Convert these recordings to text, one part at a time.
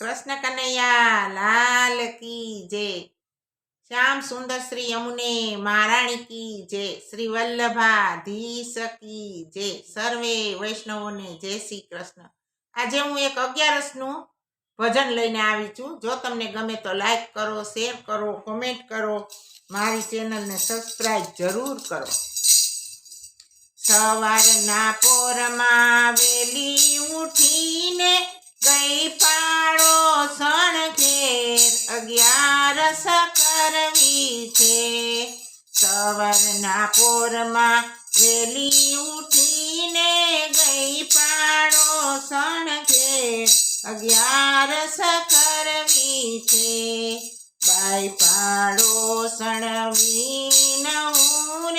કૃષ્ણ કનૈયા, લાલ કી જય. શ્યામ સુંદર શ્રી યમુને, મહારાણી કી જય. શ્રી વલ્લભાધીશ કી જય. સર્વે વૈષ્ણવોને જય શ્રી કૃષ્ણ. આજે હું એક અગિયારસનું ભજન લઈને આવી છું. જો તમને ગમે તો લાઈક કરો શેર કરો કોમેન્ટ કરો. મારી ચેનલને સબસ્ક્રાઈબ જરૂર કરો. સવારના પોરમાં વેલી ઉઠીને ગઈ પાડો છે. સવારના પોરમાં વેલી ઉઠીને ગઈ પાડો સણકે અગિયાર અગિયારસ કરવી છે. બાઈ પાડો સણવી નવું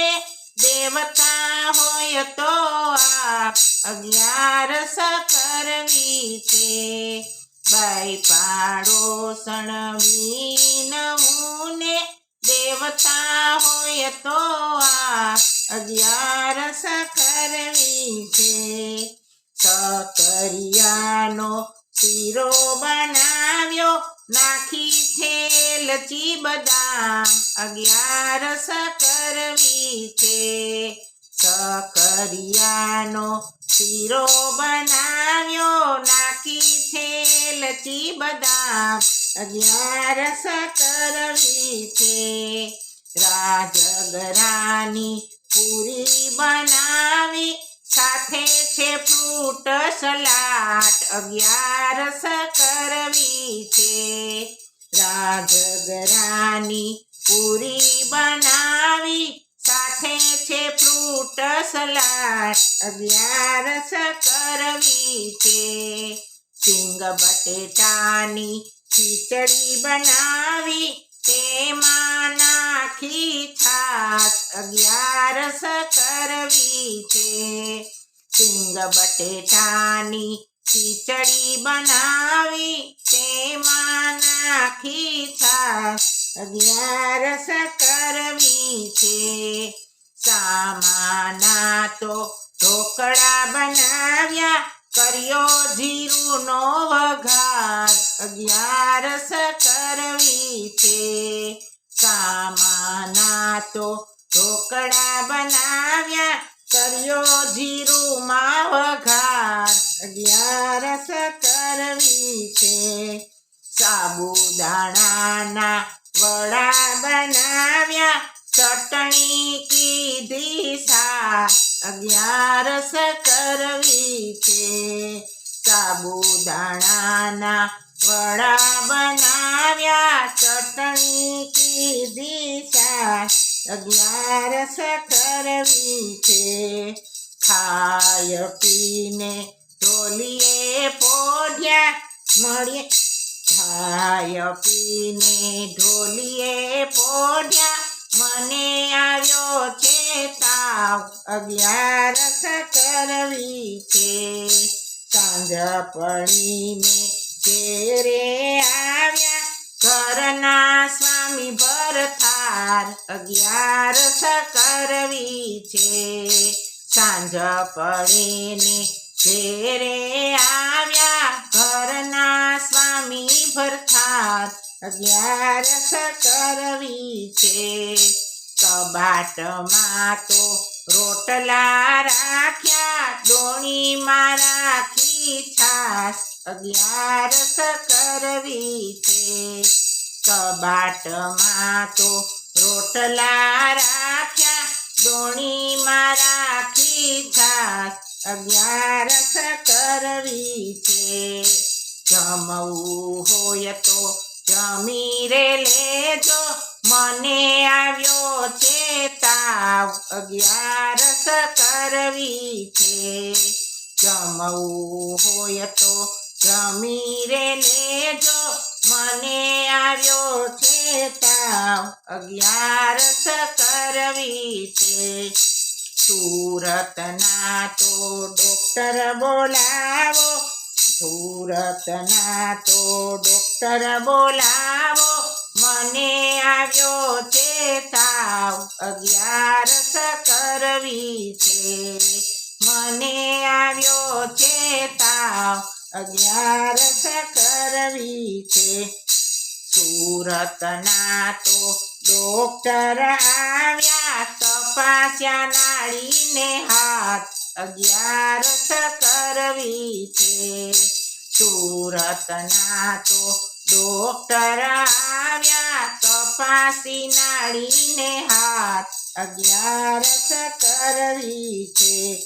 દેવતા હોય તો આપ અગિયારસ કરવી છે. બાઈ પાડો સણવી નવું ને દેવતા હોય તો આ અગિયારસ કરવી છે સકરિયાનો શીરો બનાવ્યો. નાખી છે લચી બદામ. અગિયારસ કરવી છે સકરિયાનો શીરો બનાવ્યો. નાખી છે લચી બદામ. અગિયારસ કરવી છે રાજગરાની પૂરી બનાવી. સાથે છે ફ્રૂટ સલાડ. અગિયારસ કરવી છે રાજગરાની પૂરી બનાવી. સાથે છે ફ્રૂટ સલાડ. અગિયારસ કરવી છે સિંગ બટેટાની ખીચડી બનાવી તેમાં નાખી છાસ અગિયારસ કરવી છે. સિંગ બટેટાની ખીચડી બનાવી તેમાં નાખી છાસ અગિયારસ કરવી છે. સામાના તો ઢોકળા બનાવ્યા કર્યો જીરુનો વઘાર, અગિયારસ કરવી છે. સામાના તો ઢોકળા બનાવ્યા, કર્યો જીરુમાં વઘાર, અગિયારસ કરવી છે. સાબુદાણાના વડા બનાવ્યા, ચટણી કીધી સાસ અગિયારસ કરવી છે. સાબુદાણાના વડા બનાવ્યા, ચટણી કીધી સાસ અગિયારસ કરવી છે. ખાય, પીને ઢોલીએ પોઢ્યા, મળીએ. ખાય, પીને ઢોલીએ પોઢ્યા, મને આવ્યો છે તાવ અગિયારસ કરવી છે. સાંજ પડીને ચેરે આવ્યા. ઘરના સ્વામી ભરથાર અગિયારસ કરવી છે. સાંજ પડીને ચેરે આવ્યા. ઘરના સ્વામી ભરથાર અગિયારસ કરવી છે. કબાટમાં તો રોટલા રાખ્યા, ડોણીમાં રાખી છાસ અગિયારસ કરવી છે. કબાટમાં તો રોટલા રાખ્યા, ડોણીમાં રાખી છાસ અગિયારસ કરવી છે. જમવું હોય તો જમી રે લેજો, મને આવ્યો છે અગિયારસ કરવી છે. જમવું હોય તો જમી રે લેજો. મને આવ્યો છે તાવ. અગિયારસ કરવી છે. સુરતના તો ડોક્ટર બોલાવો. સુરતના તો ડોક્ટર બોલાવો. મને આવ્યો છે તાવ અગિયારસ કરવી છે. મને આવ્યો છે તાવ અગિયારસ કરવી છે. સુરતના તો ડોક્ટર આવ્યા, તપાસ્યા નાળીને હાથ અગિયારસ કરવી છે. સુરતના તો ડોક્ટર આવ્યા તપાસી નાળીને હાથ અગિયારસ કરવી છે.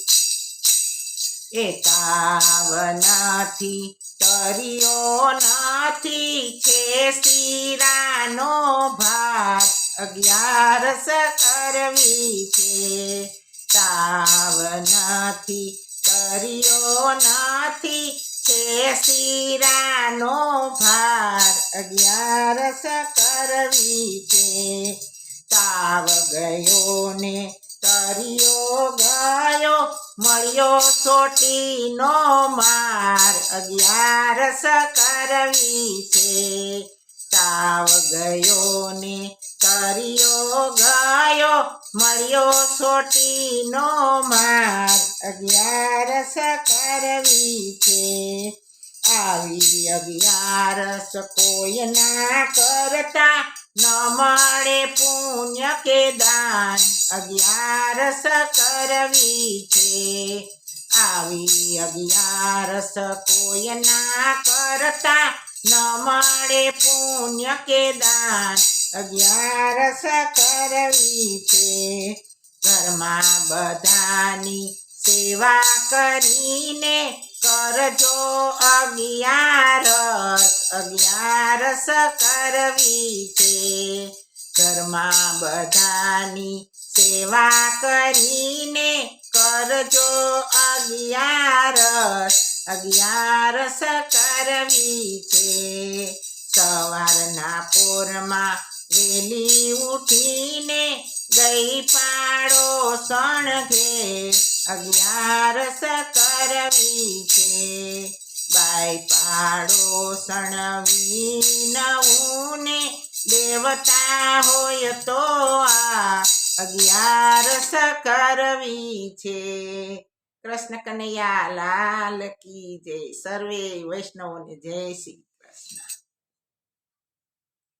એ તાવ નથી તરિયો નથી છે. શીરાનો ભાત અગિયારસ કરવી છે. તાવ નથી તરિયો નથી છે. શીરાનો ભાર અગિયારસ કરવી છે તાવ ગયો ને તરિયો ગયો, મળ્યો સોટીનો માર. અગિયારસ કરવી છે તાવ ગયો ને તરિયો ગયો, મળ્યો સોટીનો માર. અગિયારસ કરવી છે આવી અગિયારસ કોઈ ના કરતા ન મળે પુણ્ય કે દાન. અગિયારસ કરવી છે આવી અગિયારસ કોઈ ના કરતા ન મળે પુણ્ય કે દાન. અગિયારસ કરવી છે ઘરમાં બધાની સેવા કરીને કરજો અગિયારસ અગિયારસ કરવી છે. ઘરમાં બધાની સેવા કરીને કરજો અગિયારસ અગિયારસ કરવી છે. સવારના પોરમાં વેલી ઉઠીને ગઈ પાડો સણ અગિયારસ કરવી છે. બાઈ પાડો સણવી નવને દેવતા હોય તો આ અગિયારસ કરવી છે. કૃષ્ણ કનૈયા લાલ કી જય. સર્વે વૈષ્ણવને જય શ્રી કૃષ્ણ.